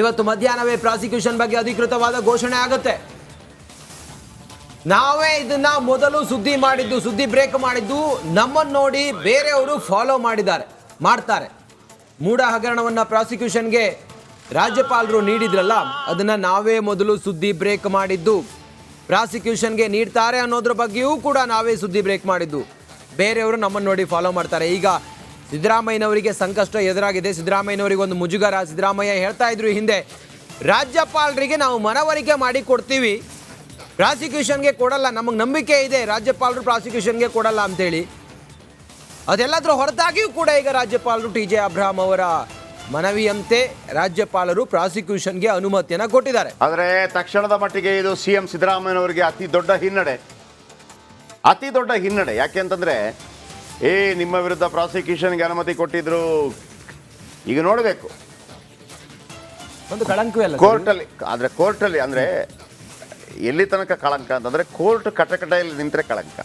ಇವತ್ತು ಮಧ್ಯಾಹ್ನವೇ ಪ್ರಾಸಿಕ್ಯೂಷನ್ ಬಗ್ಗೆ ಅಧಿಕೃತವಾದ ಘೋಷಣೆ ಆಗುತ್ತೆ. ನಾವೇ ಇದನ್ನ ಮೊದಲು ಸುದ್ದಿ ಮಾಡಿದ್ದು, ಸುದ್ದಿ ಬ್ರೇಕ್ ಮಾಡಿದ್ದು ನಮ್ಮನ್ನು ನೋಡಿ ಬೇರೆಯವರು ಫಾಲೋ ಮಾಡಿದ್ದಾರೆ, ಮಾಡ್ತಾರೆ. ಮೂಢ ಹಗರಣವನ್ನ ಪ್ರಾಸಿಕ್ಯೂಷನ್ಗೆ ರಾಜ್ಯಪಾಲರು ನೀಡಿದ್ರಲ್ಲ, ಅದನ್ನ ನಾವೇ ಮೊದಲು ಸುದ್ದಿ ಬ್ರೇಕ್ ಮಾಡಿದ್ದು. ಪ್ರಾಸಿಕ್ಯೂಷನ್ಗೆ ನೀಡ್ತಾರೆ ಅನ್ನೋದ್ರ ಬಗ್ಗೆಯೂ ಕೂಡ ನಾವೇ ಸುದ್ದಿ ಬ್ರೇಕ್ ಮಾಡಿದ್ದು. ಬೇರೆಯವರು ನಮ್ಮನ್ನು ನೋಡಿ ಫಾಲೋ ಮಾಡ್ತಾರೆ. ಈಗ ಸಿದ್ದರಾಮಯ್ಯನವರಿಗೆ ಸಂಕಷ್ಟ ಎದುರಾಗಿದೆ. ಸಿದ್ದರಾಮಯ್ಯನವರಿಗೆ ಒಂದು ಮುಜುಗರ. ಸಿದ್ದರಾಮಯ್ಯ ಹೇಳ್ತಾ ಇದ್ರು ಹಿಂದೆ, ರಾಜ್ಯಪಾಲರಿಗೆ ನಾವು ಮನವರಿಕೆ ಮಾಡಿ ಕೊಡ್ತೀವಿ ಪ್ರಾಸಿಕ್ಯೂಷನ್ಗೆ ಕೊಡಲ್ಲ. ನಮಗೆ ನಂಬಿಕೆ ಇದೆ. ರಾಜ್ಯಪಾಲರು ಪ್ರಾಸಿಕ್ಯೂಷನ್ಗೆ ಕೊಡಲ್ಲ ಅಂತೇಳಿ. ಅದೆಲ್ಲದರ ಹೊರತಾಗಿಯೂ ಕೂಡ ಈಗ ರಾಜ್ಯಪಾಲರು ಟಿ. ಜೆ. ಅಬ್ರಹಾಂ ಅವರ ಮನವಿಯಂತೆ ರಾಜ್ಯಪಾಲರು ಪ್ರಾಸಿಕ್ಯೂಷನ್ಗೆ ಅನುಮತಿಯನ್ನು ಕೊಟ್ಟಿದ್ದಾರೆ. ಆದರೆ ತಕ್ಷಣದ ಮಟ್ಟಿಗೆ ಇದು ಸಿ ಎಂ ಸಿದ್ದರಾಮಯ್ಯನವರಿಗೆ ಅತಿ ದೊಡ್ಡ ಹಿನ್ನಡೆ. ಅತಿ ದೊಡ್ಡ ಹಿನ್ನಡೆ. ಯಾಕೆಂತಂದ್ರೆ ಏ ನಿಮ್ಮ ವಿರುದ್ಧ ಪ್ರಾಸಿಕ್ಯೂಷನ್ಗೆ ಅನುಮತಿ ಕೊಟ್ಟಿದ್ರು. ಈಗ ನೋಡಬೇಕು. ಒಂದು ಕಳಂಕವೇ ಅಲ್ಲ ಕೋರ್ಟಲ್ಲಿ ಆದರೆ ಕೋರ್ಟಲ್ಲಿ ಅಂದರೆ ಎಲ್ಲಿ ತನಕ ಕಳಂಕ ಅಂತಂದರೆ ಕೋರ್ಟ್ ಕಟಕಟೆಯಲ್ಲಿ ನಿಂತರೆ ಕಳಂಕ.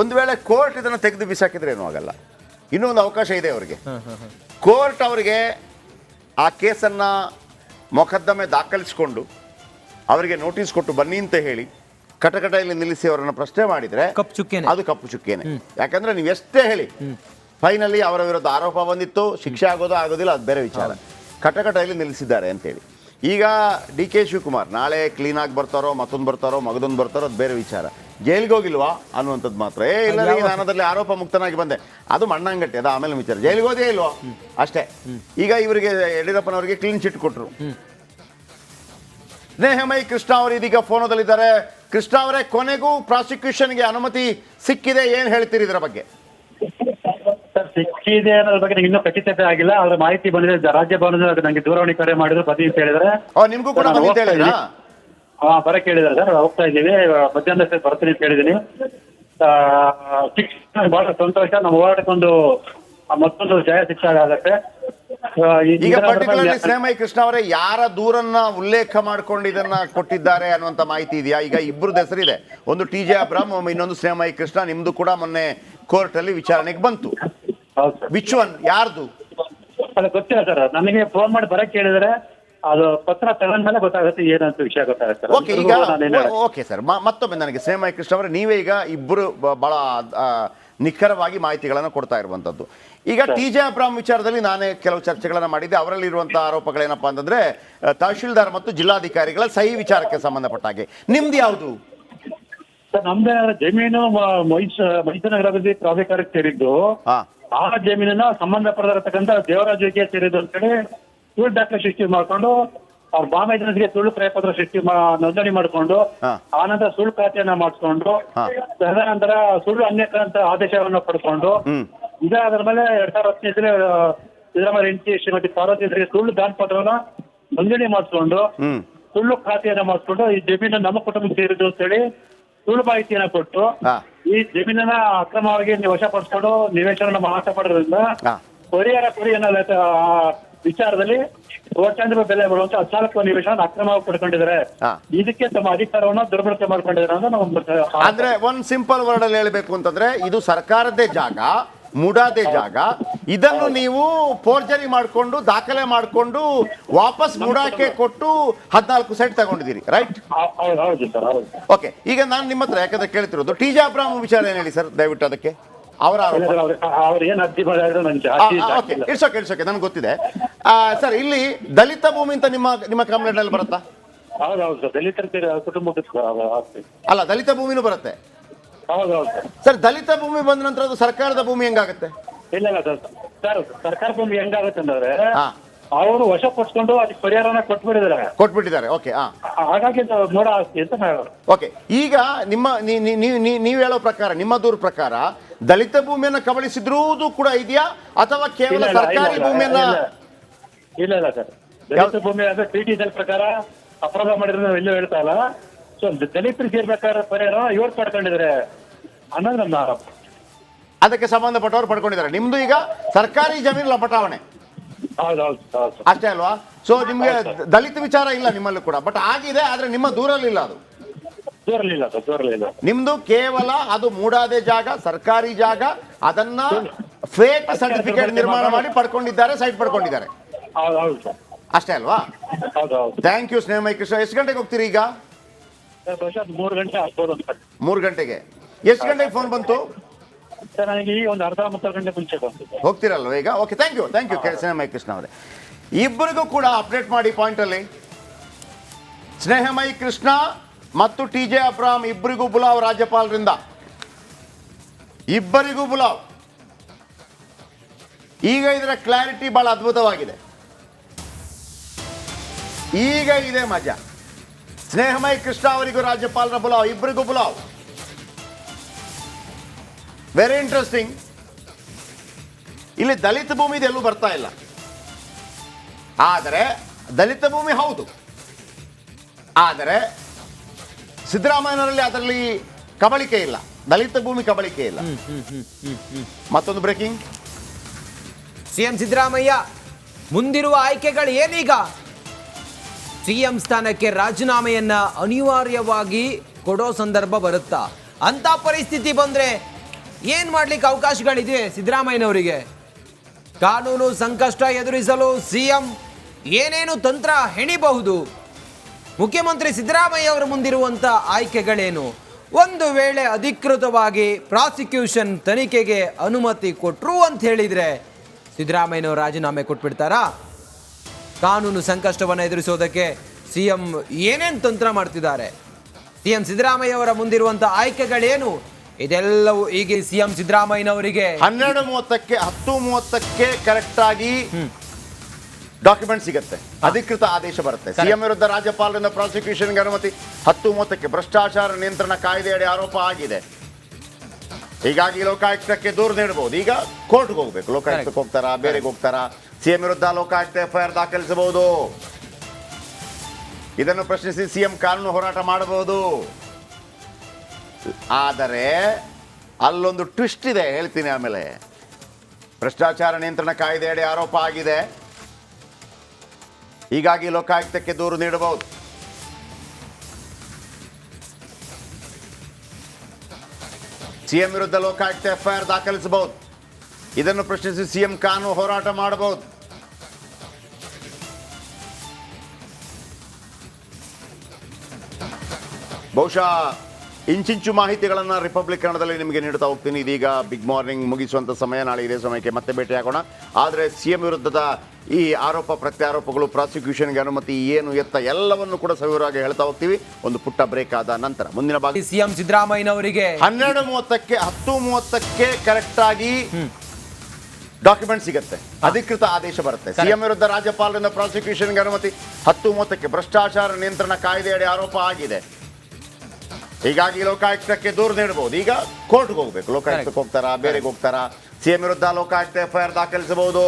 ಒಂದು ವೇಳೆ ಕೋರ್ಟ್ ಇದನ್ನು ತೆಗೆದು ಬಿಸಾಕಿದ್ರೆ ಏನೂ ಆಗಲ್ಲ. ಇನ್ನೂ ಒಂದು ಅವಕಾಶ ಇದೆ ಅವರಿಗೆ. ಕೋರ್ಟ್ ಅವರಿಗೆ ಆ ಕೇಸನ್ನು ಮೊಕದ್ದಮೆ ದಾಖಲಿಸಿಕೊಂಡು ಅವರಿಗೆ ನೋಟಿಸ್ ಕೊಟ್ಟು ಬನ್ನಿ ಅಂತ ಹೇಳಿ ಕಟಕಟೆಯಲ್ಲಿ ನಿಲ್ಲಿಸಿ ಅವರನ್ನು ಪ್ರಶ್ನೆ ಮಾಡಿದ್ರೆ ಕಪ್ಪು ಚುಕ್ಕೆನೆ. ಅದು ಕಪ್ಪು ಚುಕ್ಕೇನೆ. ಯಾಕಂದ್ರೆ ನೀವು ಎಷ್ಟೇ ಹೇಳಿ ಫೈನಲಿ ಅವರ ವಿರುದ್ಧ ಆರೋಪ ಬಂದಿತ್ತು ಶಿಕ್ಷೆ ಆಗೋದು ಆಗೋದಿಲ್ಲ ಅದು ಬೇರೆ ವಿಚಾರ. ಕಟಕಟೆಯಲ್ಲಿ ನಿಲ್ಲಿಸಿದ್ದಾರೆ ಅಂತೇಳಿ. ಈಗ ಡಿ ಕೆ ಶಿವಕುಮಾರ್ ನಾಳೆ ಕ್ಲೀನ್ ಆಗಿ ಬರ್ತಾರೋ ಮತ್ತೊಂದು ಬರ್ತಾರೋ ಮಗದೊಂದು ಬರ್ತಾರೋ ಅದು ಬೇರೆ ವಿಚಾರ. ಜೈಲಿಗೆ ಹೋಗಿಲ್ವಾ ಅನ್ನುವಂಥದ್ದು ಮಾತ್ರ. ಏ ಇಲ್ಲ ನಾನದಲ್ಲಿ ಆರೋಪ ಮುಕ್ತನಾಗಿ ಬಂದೆ. ಅದು ಮಣ್ಣಂಗಟ್ಟಿ ಅದು ಆಮೇಲೆ ವಿಚಾರ. ಜೈಲಿಗೆ ಹೋದೇ ಇಲ್ವಾ? ಅಷ್ಟೇ. ಈಗ ಇವರಿಗೆ ಯಡಿಯೂರಪ್ಪನವರಿಗೆ ಕ್ಲೀನ್ ಚಿಟ್ ಕೊಟ್ಟರು ಸ್ನೇಹಮಯಿ ಕೃಷ್ಣ ಅವರು ಇದೀಗ ಫೋನದಲ್ಲಿದ್ದಾರೆ ಕೃಷ್ಣ ಅವರೇ ಕೊನೆಗೂ ಪ್ರಾಸಿಕ್ಯೂಷನ್ಗೆ ಅನುಮತಿ ಸಿಕ್ಕಿದೆ ಏನು ಹೇಳ್ತೀರಿ ಇದರ ಬಗ್ಗೆ? ಸರ್ ಸಿಕ್ಕಿದೆ ಅನ್ನೋದ್ರ ಬಗ್ಗೆ ನಂಗೆ ಇನ್ನೂ ಖಚಿತತೆ ಆಗಿಲ್ಲ ಆದ್ರೆ ಮಾಹಿತಿ ಬಂದಿದೆ ರಾಜ್ಯ ಭವನದಲ್ಲಿ ಅದು ನಂಗೆ ದೂರವಾಣಿ ಕರೆ ಮಾಡಿದ್ರು ಬದಿ ಅಂತ ಹೇಳಿದ್ರೆ. ಓ ನಿಮಗೂ ಕೂಡ ಬಂದಿದೆ ಹೇಳಿದ್ರಾ? ಹಾ ಬರ ಕೇಳಿದಾರೆ ಸರ್ ಹೋಗ್ತಾ ಇದ್ದೀವಿ ಮಧ್ಯಾಹ್ನ ಸರ್ ಬರ್ತೀನಿ ಅಂತ ಹೇಳಿದೀನಿ ಆ, ಶಿಕ್ಷೆ ಬಹಳ ಸಂತೋಷ ನಮ್ಮ ಹೋರಾಟಕ್ಕೊಂದು ಮತ್ತೊಂದು ಜಯ ಶಿಕ್ಷೆ ಆಗುತ್ತೆ. ಈಗ ಪರ್ಟಿಕ್ಯುಲರ್ ಪರ್ಟಿಕ್ಯುಲರ್ಲಿ ಬಗ್ಗೆ- ಕೃಷ್ಣ ಅವರೇ ಯಾರ ದೂರನ್ನ ಉಲ್ಲೇಖ ಮಾಡ್ಕೊಂಡು ಇದನ್ನ ಕೊಟ್ಟಿದ್ದಾರೆ ಅನ್ನುವಂತ ಮಾಹಿತಿ ಇದೆಯಾ? ಈಗ ಇಬ್ಬರದ್ದು ಹೆಸರಿದೆ. ಒಂದು ಟಿ ಜೆ ಅಬ್ರಾಮ್ ಇನ್ನೊಂದು ಸಿನಿಮಾ ಕೃಷ್ಣ ನಿಮ್ದು ಕೂಡ ಮೊನ್ನೆ ಕೋರ್ಟ್ ಅಲ್ಲಿ ವಿಚಾರಣೆಗೆ ಬಂತು. ವಿಚ್ ಒನ್ ಯಾರ್ದು? ಅದು ಗೊತ್ತಿಲ್ಲ ಸರ್. ನನಗೆ ಫೋನ್ ಮಾಡಿ ಬರಕ್ಕೆ ಹೇಳಿದ್ರೆ ಅದು ಪತ್ರ ತಗೊಂಡ್ಮೇಲೆ ಗೊತ್ತಾಗುತ್ತೆ ಏನಂತ ವಿಷಯ ಗೊತ್ತಾಗುತ್ತೆ. ಓಕೆ ಈಗ ಓಕೆ ಸರ್ ಮತ್ತೊಮ್ಮೆ ನನಗೆ ಸಿನಿಮಾ ಕೃಷ್ಣ ಅವರೇ ನೀವೇ ಈಗ ಇಬ್ಬರು ಬಹಳ ನಿಖರವಾಗಿ ಮಾಹಿತಿಗಳನ್ನು ಕೊಡ್ತಾ ಇರುವಂಥದ್ದು ಈಗ ಟಿ ಜೆ ಅಬ್ರಾಮ್ ವಿಚಾರದಲ್ಲಿ ನಾನೇ ಕೆಲವು ಚರ್ಚೆಗಳನ್ನು ಮಾಡಿದ್ದೆ. ಅವರಲ್ಲಿ ಆರೋಪಗಳೇನಪ್ಪ ಅಂತಂದರೆ ತಹಶೀಲ್ದಾರ್ ಮತ್ತು ಜಿಲ್ಲಾಧಿಕಾರಿಗಳ ಸಹಿ ವಿಚಾರಕ್ಕೆ ಸಂಬಂಧಪಟ್ಟ ಹಾಗೆ. ನಿಮ್ದು ಯಾವುದು? ಸರ್ ನಮ್ದೇ ಜಮೀನು ನಗರದಲ್ಲಿ ಪ್ರಾಧಿಕಾರಕ್ಕೆ ಸೇರಿದ್ದು. ಆ ಜಮೀನನ್ನ ಸಂಬಂಧಪಟ್ಟಿರತಕ್ಕಂಥ ದೇವರಾಜಕ್ಕೆ ಸೇರಿದ್ದು ಅಂತೇಳಿ ಹೇಳಿ ದಾಖಲೆ ಸೃಷ್ಟಿ ಮಾಡ್ಕೊಂಡು ಅವ್ರ ಜನರಿಗೆ ಸುಳ್ಳು ಕ್ರಯಪತ್ರ ಸೃಷ್ಟಿ ನೋಂದಣಿ ಮಾಡ್ಕೊಂಡು ಆನಂದ ಆನಂತರ ಸುಳ್ಳು ಖಾತೆಯನ್ನ ಮಾಡಿಸ್ಕೊಂಡು. ತದನಂತರ ಸುಳ್ಳು ಅನ್ಯಕ್ಕಂತ ಆದೇಶವನ್ನು ಪಡ್ಕೊಂಡು ಇದಾದ ಇದಾದ್ರ ಮೇಲೆ ಎರಡ್ ಸಾವಿರದ ಹತ್ತನೇ ಸಿದ್ದರಾಮಯ್ಯ ಹೆಂಡತಿ ಶ್ರೀಮತಿ ಪಾರ್ವತಿ ಹೆಸರಿಗೆ ಸುಳ್ಳು ದಾನ ಪತ್ರವನ್ನ ನೋಂದಣಿ ಮಾಡಿಸ್ಕೊಂಡು ಸುಳ್ಳು ಖಾತೆಯನ್ನ ಮಾಡಿಸ್ಕೊಂಡು ಈ ಜಮೀನು ನಮ್ಮ ಕುಟುಂಬಕ್ಕೆ ಸೇರಿದ್ದು ಅಂತೇಳಿ ಸುಳ್ಳು ಮಾಹಿತಿಯನ್ನ ಕೊಟ್ಟು ಈ ಜಮೀನನ್ನ ಅಕ್ರಮವಾಗಿ ವಶಪಡಿಸ್ಕೊಂಡು ನಿವೇಶನ ನಮ್ಮ ಆಶಾ ಪಡೋದ್ರಿಂದ ಪರಿಹಾರ ಆ ವಿಚಾರದಲ್ಲಿ ಕೋಟ್ಯಾಂತರ ಬೆಲೆ ಬರುವಂತ ಹದಿನಾಲ್ಕು ನಿವೇಶನ ಅಕ್ರಮವಾಗಿ ಪಡ್ಕೊಂಡಿದ್ದಾರೆ. ಇದಕ್ಕೆ ತಮ್ಮ ಅಧಿಕಾರವನ್ನ ದುರ್ಬಳಕೆ ಮಾಡ್ಕೊಂಡಿದ್ದಾರೆ ಅಂತ ನಾವು ಅಂದ್ರೆ ಒಂದ್ ಸಿಂಪಲ್ ವರ್ಡ್ ಅಲ್ಲಿ ಹೇಳ್ಬೇಕು ಅಂತಂದ್ರೆ ಇದು ಸರ್ಕಾರದೇ ಜಾಗ ಮುಡಾದೇ ಜಾಗ. ಇದನ್ನು ನೀವು ಫೋರ್ಜರಿ ಮಾಡಿಕೊಂಡು ದಾಖಲೆ ಮಾಡಿಕೊಂಡು ವಾಪಸ್ ಮುಡಾಕೆ ಕೊಟ್ಟು ಹದಿನಾಲ್ಕು ಸೆಟ್ ತಗೊಂಡಿದ್ದೀರಿ ರೈಟ್ ಓಕೆ ಈಗ ನಾನು ನಿಮ್ಮ ಹತ್ರ ಯಾಕಂದ್ರೆ ಕೇಳ್ತಿರೋದು ಟಿ. ಜೆ ಅಬ್ರಾಮ್ ವಿಚಾರ ಏನು ಹೇಳಿ ಸರ್ ದಯವಿಟ್ಟು ಅದಕ್ಕೆ? ಅವರ ಇಟ್ಸ್ ಓಕೆ ಇಟ್ಸ್ ಓಕೆ ನನಗೆ ಗೊತ್ತಿದೆ. ಸರ್ ಇಲ್ಲಿ ದಲಿತ ಭೂಮಿ ಅಂತ ನಿಮ್ಮ ನಿಮ್ಮ ಕಂಪ್ಲೇಂಟ್ ಅಲ್ಲಿ ಬರುತ್ತಾ ದಲಿತರ ಕುಟುಂಬಕ್ಕೆ ಅಲ್ಲ ದಲಿತ ಭೂಮಿನೂ ಬರುತ್ತೆ. ಸರ್. ದಲಿತ ಭೂಮಿ ಬಂದ ನಂತರ ಅದು ಸರ್ಕಾರದ ಭೂಮಿ ಹೆಂಗಾಗುತ್ತೆ? ಇಲ್ಲ ಇಲ್ಲ ಸರ್ ಸರ್ ಸರ್ಕಾರ ಭೂಮಿ ಹೆಂಗಾಗುತ್ತೆ ಅಂದ್ರೆ ಅವರು ಅವರು ವಶಪಡಿಸ್ಕೊಂಡು ಅದಕ್ಕೆ ಪರಿಹಾರನ ಕೊಟ್ಬಿಟ್ಟಿದ್ದಾರೆ. ಕೊಟ್ಬಿಟ್ಟಿದ್ದಾರೆ ಓಕೆ ಹಾಗಾಗಿ ನೋಡ ಆಸ್ತಿ ಅಂತ ಓಕೆ ಈಗ ನಿಮ್ಮ ನೀವು ಹೇಳೋ ಪ್ರಕಾರ ನಿಮ್ಮ ದೂರ ಪ್ರಕಾರ ದಲಿತ ಭೂಮಿಯನ್ನ ಕಬಳಿಸಿದ್ರೂ ಕೂಡ ಇದೆಯಾ ಅಥವಾ ಕೇವಲ ಸರ್ಕಾರಿ ಭೂಮಿಯನ್ನ ಇಲ್ಲ. ಇಲ್ಲ ಸರ್. ದಲಿತ ಭೂಮಿ ಅಂದ್ರೆ ಟಿ ಟಿ ಪ್ರಕಾರ ಅಪರಾಧ ಮಾಡಿದ್ರೆ ನಾವು ಎಲ್ಲೂ ಹೇಳ್ತಾ ಇಲ್ಲ. ಸೊ ದಲಿತರಿಗೆ ಸೇರ್ಬೇಕಾದ್ರೆ ಪರಿಹಾರ ಇವ್ರು ಪಡ್ಕೊಂಡಿದ್ದಾರೆ ಅನ್ನೋದು ನಮ್ಮ ಆರೋಪ. ಅದಕ್ಕೆ ಸಂಬಂಧಪಟ್ಟವರು ಪಡ್ಕೊಂಡಿದ್ದಾರೆ. ನಿಮ್ದು ಈಗ ಸರ್ಕಾರಿ ಜಮೀನು ಹೌದು ಅಷ್ಟೇ ಅಲ್ವಾ? ಸೊ ನಿಮ್ಗೆ ದಲಿತ ವಿಚಾರ ಇಲ್ಲ ನಿಮ್ಮಲ್ಲೂ ಕೂಡ. ಬಟ್ ಆಗಿದೆ ಆದ್ರೆ ನಿಮ್ಮ ದೂರಲ್ಲಿಲ್ಲ ಅದು ನಿಮ್ದು ಕೇವಲ ಅದು ಮೂಡಾದೆ ಜಾಗ ಸರ್ಕಾರಿ ಜಾಗ ಅದನ್ನ ಫೇಕ್ ಸರ್ಟಿಫಿಕೇಟ್ ನಿರ್ಮಾಣ ಮಾಡಿ ಪಡ್ಕೊಂಡಿದ್ದಾರೆ ಸೈಟ್ ಪಡ್ಕೊಂಡಿದ್ದಾರೆ. ಹೌದು ಹೌದು ಸರ್. ಅಷ್ಟೇ ಅಲ್ವಾ? ಹೌದು ಹೌದು. ಥ್ಯಾಂಕ್ ಯು ಸ್ನೇಹ ಕೃಷ್ಣ ಎಷ್ಟು ಗಂಟೆಗೆ ಹೋಗ್ತೀರಿ ಈಗ? ಸರ್ ಬಹುಶಃ ಮೂರು ಗಂಟೆ ಆಗ್ಬೋದು ಅಂತ. ಮೂರು ಗಂಟೆಗೆ. ಎಷ್ಟು ಗಂಟೆಗೆ ಫೋನ್ ಬಂತು? ಸರ್ ನನಗೆ ಈಗ ಒಂದು ಅರ್ಧ ಮುಕ್ಕಾಲು ಗಂಟೆ ಮುಂಚೆ ಬಂತು ಸರ್. ಹೋಗ್ತಿರಲ್ವ ಈಗ? Okay thank you thank you Sneha Krishna ಅವರೇ. ಇಬ್ಬರಿಗೂ ಕೂಡ ಅಪ್ಡೇಟ್ ಮಾಡಿ ಪಾಯಿಂಟ್ ಅಲ್ಲಿ. ಸ್ನೇಹಮಯಿ ಕೃಷ್ಣ ಮತ್ತು ಟಿ ಜೆ ಅಬ್ರಾಮ್ ಇಬ್ಬರಿಗೂ ಬುಲಾವ್ ರಾಜ್ಯಪಾಲರಿಂದ. ಇಬ್ಬರಿಗೂ ಬುಲಾವ್ ಈಗ ಇದರ ಕ್ಲಾರಿಟಿ ಬಹಳ ಅದ್ಭುತವಾಗಿದೆ. ಈಗ ಇದೆ ಮಜಾ. ಸ್ನೇಹಮಯ ಕೃಷ್ಣ ಅವರಿಗೂ ರಾಜ್ಯಪಾಲರ ಬುಲಾವ್ ಇಬ್ಬರಿಗೂ ಬುಲಾವ್. ವೆರಿ ಇಂಟ್ರೆಸ್ಟಿಂಗ್ ಇಲ್ಲಿ ದಲಿತ ಭೂಮಿ ಎಲ್ಲೂ ಬರ್ತಾ ಇಲ್ಲ. ಆದರೆ ದಲಿತ ಭೂಮಿ ಹೌದು. ಆದರೆ ಸಿದ್ದರಾಮಯ್ಯನವರಲ್ಲಿ ಅದರಲ್ಲಿ ಕಬಳಿಕೆ ಇಲ್ಲ. ದಲಿತ ಭೂಮಿ ಕಬಳಿಕೆ ಇಲ್ಲ. ಮತ್ತೊಂದು ಬ್ರೇಕಿಂಗ್ ಸಿಎಂ ಸಿದ್ದರಾಮಯ್ಯ ಮುಂದಿರುವ ಆಯ್ಕೆಗಳು ಏನೀಗ? ಸಿಎಂ ಸ್ಥಾನಕ್ಕೆ ರಾಜೀನಾಮೆಯನ್ನ ಅನಿವಾರ್ಯವಾಗಿ ಕೊಡೋ ಸಂದರ್ಭ ಬರುತ್ತಾ? ಅಂತ ಪರಿಸ್ಥಿತಿ ಬಂದ್ರೆ ಏನ್ ಮಾಡ್ಲಿಕ್ಕೆ ಅವಕಾಶಗಳಿದೆ ಸಿದ್ದರಾಮಯ್ಯನವರಿಗೆ? ಕಾನೂನು ಸಂಕಷ್ಟ ಎದುರಿಸಲು ಸಿಎಂ ಏನೇನು ತಂತ್ರ ಹೆಣಿಬಹುದು? ಮುಖ್ಯಮಂತ್ರಿ ಸಿದ್ದರಾಮಯ್ಯ ಅವರ ಮುಂದಿರುವಂತ ಆಯ್ಕೆಗಳೇನು? ಒಂದು ವೇಳೆ ಅಧಿಕೃತವಾಗಿ ಪ್ರಾಸಿಕ್ಯೂಷನ್ ತನಿಖೆಗೆ ಅನುಮತಿ ಕೊಟ್ಟರು ಅಂತ ಹೇಳಿದ್ರೆ ಸಿದ್ದರಾಮಯ್ಯನವರು ರಾಜೀನಾಮೆ ಕೊಟ್ಬಿಡ್ತಾರಾ? ಕಾನೂನು ಸಂಕಷ್ಟವನ್ನು ಎದುರಿಸೋದಕ್ಕೆ ಸಿಎಂ ಏನೇನು ತಂತ್ರ ಮಾಡ್ತಿದ್ದಾರೆ? ಸಿಎಂ ಸಿದ್ದರಾಮಯ್ಯ ಅವರ ಮುಂದಿರುವಂತಹ ಆಯ್ಕೆಗಳೇನು? ಇದೆಲ್ಲವೂ ಈಗ ಸಿಎಂ ಸಿದ್ದರಾಮಯ್ಯನವರಿಗೆ ಹನ್ನೆರಡು ಮೂವತ್ತಕ್ಕೆ ಹತ್ತು ಮೂವತ್ತಕ್ಕೆ ಕರೆಕ್ಟ್ ಆಗಿ ಡಾಕ್ಯುಮೆಂಟ್ ಸಿಗುತ್ತೆ. ಅಧಿಕೃತ ಆದೇಶ ಬರುತ್ತೆ. ಸಿಎಂ ವಿರುದ್ಧ ರಾಜ್ಯಪಾಲರಿಂದ ಪ್ರಾಸಿಕ್ಯೂಷನ್ಗೆ ಅನುಮತಿ. ಹತ್ತು ಮೂವತ್ತಕ್ಕೆ ಭ್ರಷ್ಟಾಚಾರ ನಿಯಂತ್ರಣ ಕಾಯ್ದೆಯಡಿ ಆರೋಪ ಆಗಿದೆ. ಹೀಗಾಗಿ ಲೋಕಾಯುಕ್ತಕ್ಕೆ ದೂರು ನೀಡಬಹುದು. ಈಗ ಕೋರ್ಟ್ಗೆ ಹೋಗ್ಬೇಕು. ಲೋಕಾಯುಕ್ತಕ್ಕೆ ಹೋಗ್ತಾರಾ ಬೇರೆಗೆ ಹೋಗ್ತಾರಾ? ಸಿಎಂ ವಿರುದ್ಧ ಲೋಕಾಯುಕ್ತ ಎಫ್ಐಆರ್ ದಾಖಲಿಸಬಹುದು. ಇದನ್ನು ಪ್ರಶ್ನಿಸಿ ಸಿಎಂ ಕಾನೂನು ಹೋರಾಟ ಮಾಡಬಹುದು. ಆದರೆ ಅಲ್ಲೊಂದು ಟ್ವಿಸ್ಟ್ ಇದೆ, ಹೇಳ್ತೀನಿ ಆಮೇಲೆ. ಭ್ರಷ್ಟಾಚಾರ ನಿಯಂತ್ರಣ ಕಾಯ್ದೆಯಡಿ ಆರೋಪ ಆಗಿದೆ. ಹೀಗಾಗಿ ಲೋಕಾಯುಕ್ತಕ್ಕೆ ದೂರು ನೀಡಬಹುದು. ಸಿಎಂ ವಿರುದ್ಧ ಲೋಕಾಯುಕ್ತ ಎಫ್ಐಆರ್ ದಾಖಲಿಸಬಹುದು. ಇದನ್ನು ಪ್ರಶ್ನಿಸಿ ಸಿಎಂ ಕಾನೂನು ಹೋರಾಟ ಮಾಡಬಹುದು. ಬಹುಶಃ ಇಂಚಿಂಚು ಮಾಹಿತಿಗಳನ್ನು ರಿಪಬ್ಲಿಕ್ ಕನ್ನಡದಲ್ಲಿ ನಿಮಗೆ ನೀಡ್ತಾ ಹೋಗ್ತೀನಿ. ಇದೀಗ ಬಿಗ್ ಮಾರ್ನಿಂಗ್ ಮುಗಿಸುವಂಥ ಸಮಯ. ನಾಳೆ ಇದೇ ಸಮಯಕ್ಕೆ ಮತ್ತೆ ಭೇಟಿಯಾಗೋಣ ಆದರೆ ಸಿ ಎಂ ವಿರುದ್ಧದ ಈ ಆರೋಪ ಪ್ರತ್ಯಾರೋಪಗಳು ಪ್ರಾಸಿಕ್ಯೂಷನ್ಗೆ ಅನುಮತಿ ಏನು ಎತ್ತ ಎಲ್ಲವನ್ನು ಕೂಡ ಸವಿವರಾಗಿ ಹೇಳ್ತಾ ಹೋಗ್ತೀವಿ. ಒಂದು ಪುಟ್ಟ ಬ್ರೇಕ್ ಆದ ನಂತರ. ಮುಂದಿನ ಭಾಗ ಸಿಎಂ ಸಿದ್ದರಾಮಯ್ಯನವರಿಗೆ ಹನ್ನೆರಡು ಮೂವತ್ತಕ್ಕೆ ಹತ್ತು ಮೂವತ್ತಕ್ಕೆ ಕರೆಕ್ಟ್ ಆಗಿ ಡಾಕ್ಯುಮೆಂಟ್ ಸಿಗುತ್ತೆ. ಅಧಿಕೃತ ಆದೇಶ ಬರುತ್ತೆ. ಸಿಎಂ ವಿರುದ್ಧ ರಾಜ್ಯಪಾಲರಿಂದ ಪ್ರಾಸಿಕ್ಯೂಷನ್ಗೆ ಅನುಮತಿ. ಹತ್ತು ಮೂವತ್ತಕ್ಕೆ ಭ್ರಷ್ಟಾಚಾರ ನಿಯಂತ್ರಣ ಕಾಯ್ದೆಯಡಿ ಆರೋಪ ಆಗಿದೆ. ಹೀಗಾಗಿ ಲೋಕಾಯುಕ್ತಕ್ಕೆ ದೂರು ನೀಡಬಹುದು. ಈಗ ಕೋರ್ಟ್ಗೆ ಹೋಗ್ಬೇಕು. ಲೋಕಾಯುಕ್ತಕ್ಕೆ ಹೋಗ್ತಾರಾ ಬೇರೆಗೆ ಹೋಗ್ತಾರಾ? ಸಿಎಂ ವಿರುದ್ಧ ಲೋಕಾಯುಕ್ತ ಎಫ್ಐಆರ್ ದಾಖಲಿಸಬಹುದು.